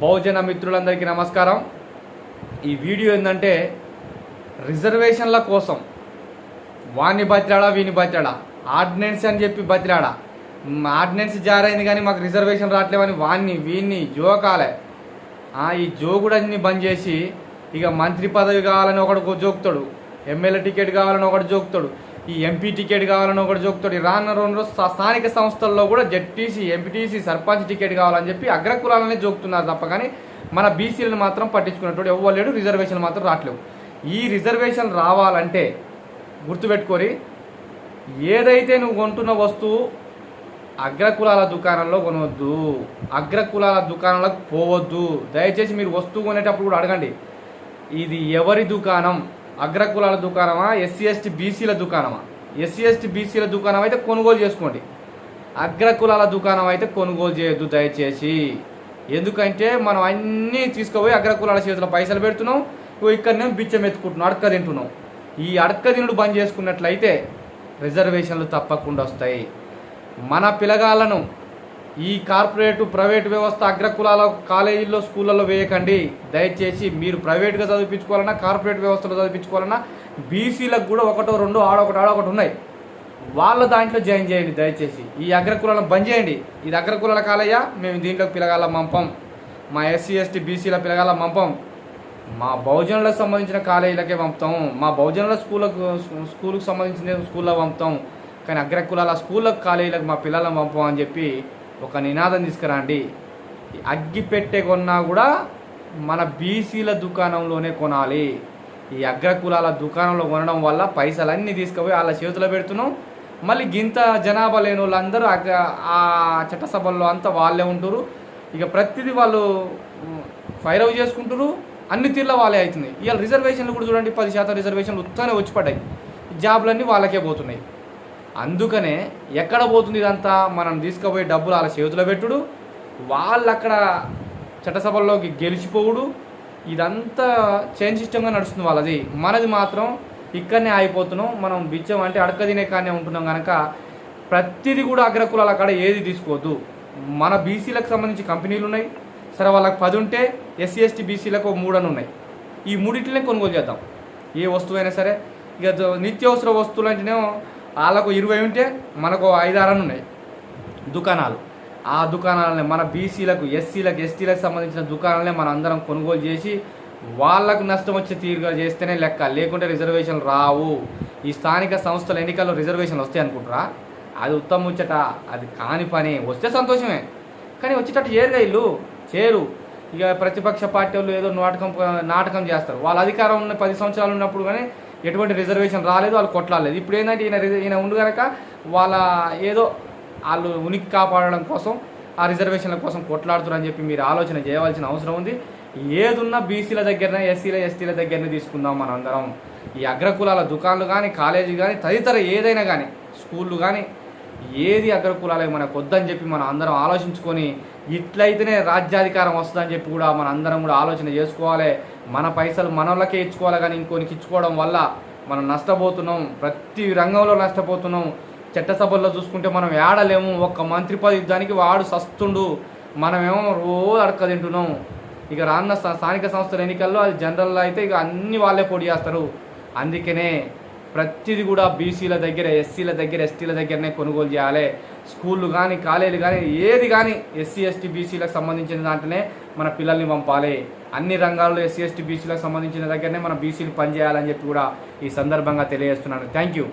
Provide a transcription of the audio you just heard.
బహుజన మిత్రులందరికీ నమస్కారం. ఈ వీడియో ఏంటంటే రిజర్వేషన్ల కోసం. వాణ్ణి బతిరాడా వీని బతిరాడా ఆర్డినెన్స్ అని చెప్పి బతిరాడా మ్, ఆర్డినెన్స్ జారైంది కానీ మాకు రిజర్వేషన్ రావట్లేవని వాణ్ణి వీన్ని జోకాలే. ఈ జోగుడన్ని బంద్ చేసి ఇక మంత్రి పదవి కావాలని ఒకడు జోకుతాడు. ఎమ్మెల్యే టికెట్ కావాలని ఒకడు జోకుతాడు. ఈ ఎంపీ టికెట్ కావాలని ఒకటి చూపుతాడు రానున్న రెండు రోజు స్థానిక సంస్థల్లో కూడా జెడ్టీసీ ఎంపీటీసీ సర్పంచ్ టికెట్ కావాలని చెప్పి అగ్రకులాలనే జోకుతున్నారు తప్ప కానీ మన బీసీలను మాత్రం పట్టించుకున్నట్టు ఎవ్వరు లేడు. రిజర్వేషన్ మాత్రం రావట్లేవు. ఈ రిజర్వేషన్ రావాలంటే గుర్తుపెట్టుకొని ఏదైతే నువ్వు కొంటున్న వస్తువు అగ్రకులాల దుకాణంలో కొనవద్దు. అగ్రకులాల దుకాణంలోకి పోవద్దు. దయచేసి మీరు వస్తువు కొనేటప్పుడు కూడా అడగండి. ఇది ఎవరి దుకాణం? అగ్రకులాల దుకాణమా ఎస్సీ ఎస్టీ బీసీల దుకాణమా? ఎస్సీ ఎస్టీ బీసీల దుకాణం అయితే కొనుగోలు చేసుకోండి. అగ్రకులాల దుకాణం అయితే కొనుగోలు చేయొద్దు దయచేసి. ఎందుకంటే మనం అన్నీ తీసుకుపోయి అగ్రకులాల చేతిలో పైసలు పెడుతున్నాం ఇగో ఇక్కడనే బిచ్చం ఎత్తుకుంటున్నాం అడక తింటున్నాం. ఈ అడక తినుడు బంద్ చేసుకున్నట్లయితే రిజర్వేషన్లు తప్పకుండా వస్తాయి. మన పిల్లగాళ్ళను ఈ కార్పొరేట్ ప్రైవేట్ వ్యవస్థ అగ్రకులాల కాలేజీల్లో స్కూళ్ళల్లో వేయకండి. దయచేసి మీరు ప్రైవేట్గా చదివించుకోవాలన్నా కార్పొరేట్ వ్యవస్థలో చదివించుకోవాలన్నా బీసీలకు కూడా ఒకటో రెండు ఆడొకటి ఆడొకటి ఉన్నాయి. వాళ్ళ దాంట్లో జాయిన్ చేయండి దయచేసి. ఈ అగ్రకులాలను బంద్ చేయండి. ఇది అగ్రకులాల కాలేజా మేము దీంట్లో పిలగాల మంపం. మా ఎస్సీ ఎస్టీ బీసీల పిలగాల మంపం. మా బహుజనులకు సంబంధించిన కాలేజీలకే పంపుతాం. మా బహుజనుల స్కూళ్ళకు స్కూల్కి సంబంధించిన స్కూల్లో పంపుతాం. కానీ అగ్రకులాల స్కూళ్ళకు కాలేజీలకు మా పిల్లలను పంపం అని చెప్పి ఒక నినాదం తీసుకురండి. అగ్గిపెట్టె అగ్గి కొన్నా కూడా మన బీసీల దుకాణంలోనే కొనాలి. ఈ అగ్రకులాల దుకాణంలో కొనడం వల్ల పైసలన్నీ తీసుకుపోయి వాళ్ళ చేతిలో పెడుతున్నాం. మళ్ళీ గింత జనాభా లేని వాళ్ళందరూ అగ్ర ఆ చట్టసభల్లో అంతా వాళ్ళే ఉంటారు ఇక ప్రతిదీ వాళ్ళు ఫైర్ అవుట్ చేసుకుంటారు అన్ని తీర్ల వాళ్ళే అవుతున్నాయి. ఇవాళ రిజర్వేషన్లు కూడా చూడండి పది శాతం రిజర్వేషన్లు ఉత్తానే వచ్చి పడ్డాయి. జాబ్లన్నీ వాళ్ళకే పోతున్నాయి. అందుకనే ఎక్కడ పోతుంది ఇదంతా? మనం తీసుకుపోయే డబ్బులు వాళ్ళ చేతిలో పెట్టుడు వాళ్ళు అక్కడ చట్టసభల్లోకి గెలిచిపోవుడు. ఇదంతా చైన్ సిస్టమ్గా నడుస్తుంది వాళ్ళది. మనది మాత్రం ఇక్కడనే ఆగిపోతున్నాం. మనం బిచ్చం అంటే అడక తినే కానీ ఉంటున్నాం కనుక ప్రతిదీ కూడా అగ్రకులాల కాడ ఏది తీసుకోవద్దు. మన బీసీలకు సంబంధించి కంపెనీలు ఉన్నాయి. సరే వాళ్ళకి పది ఉంటే ఎస్సీ ఎస్టీ బీసీలకు మూడు అని ఉన్నాయి. ఈ మూడింటినే కొనుగోలు చేద్దాం. ఏ వస్తువైనా సరే. ఇక నిత్యావసర వస్తువులు అంటేనేమో వాళ్ళకు ఇరవై ఉంటే మనకు ఐదారని ఉన్నాయి. దుకాణాలు. ఆ దుకాణాలనే మన బీసీలకు ఎస్సీలకు ఎస్టీలకు సంబంధించిన దుకాణాలనే మనం అందరం కొనుగోలు చేసి వాళ్ళకు నష్టం వచ్చే తీరుగా చేస్తేనే లెక్క. లేకుంటే రిజర్వేషన్లు రావు. ఈ స్థానిక సంస్థల ఎన్నికల్లో రిజర్వేషన్లు వస్తాయి అనుకుంటారా? అది ఉత్తమ ముచ్చట. అది కాని పని. వస్తే సంతోషమే. కానీ వచ్చేటట్టు చేరు ఇల్లు. చేరు. ఇక ప్రతిపక్ష పార్టీ వాళ్ళు ఏదో నాటకం నాటకం చేస్తారు. వాళ్ళ అధికారం ఉన్న పది సంవత్సరాలు ఉన్నప్పుడు కానీ ఎటువంటి రిజర్వేషన్ రాలేదు వాళ్ళు కొట్లాడలేదు. ఇప్పుడు ఏంటంటే ఈయన ఈయన ఉండు కనుక వాళ్ళ ఏదో వాళ్ళు ఉనికి కాపాడడం కోసం ఆ రిజర్వేషన్ల కోసం కొట్లాడుతున్నారని చెప్పి మీరు ఆలోచన చేయవలసిన అవసరం ఉంది. ఏదున్నా బీసీల దగ్గరనే ఎస్సీల ఎస్టీల దగ్గరనే తీసుకుందాం మనం అందరం ఈ అగ్రకులాల దుకాణాలు కానీ కాలేజీ కానీ తదితర ఏదైనా కానీ స్కూళ్ళు కానీ ఏది అగ్రకులాలే మనకు వద్దని చెప్పి మనం అందరం ఆలోచించుకొని ఇట్లయితేనే రాజ్యాధికారం వస్తుందని చెప్పి కూడా మన అందరం కూడా ఆలోచన చేసుకోవాలి. మన పైసలు మనోళ్ళకే ఇచ్చుకోవాలి కానీ ఇంకోనికి ఇచ్చుకోవడం వల్ల మనం నష్టపోతున్నాం. ప్రతి రంగంలో నష్టపోతున్నాం. చట్టసభల్లో చూసుకుంటే మనం ఏడలేము. ఒక్క మంత్రి పదవి దానికి వాడు సస్తుండు. మనమేమో రోజు అడక తింటున్నాం. ఇక రాన్న స్థానిక సంస్థల ఎన్నికల్లో అది జనరల్లో అయితే ఇక అన్ని వాళ్ళే పోటీ చేస్తారు. అందుకనే ప్రతిది కూడా బీసీల దగ్గర ఎస్సీల దగ్గర ఎస్టీల దగ్గరనే కొనుగోలు చేయాలి. స్కూళ్ళు కానీ కాలేజీలు కానీ ఏది కానీ ఎస్సీ ఎస్టీ బీసీలకు సంబంధించిన దాంట్లోనే మన పిల్లల్ని పంపాలి. అన్ని రంగాల్లో ఎస్సీ ఎస్టీ బీసీలకు సంబంధించిన దగ్గరనే మన బీసీలు పనిచేయాలని చెప్పి కూడా ఈ సందర్భంగా తెలియజేస్తున్నాను. Thank you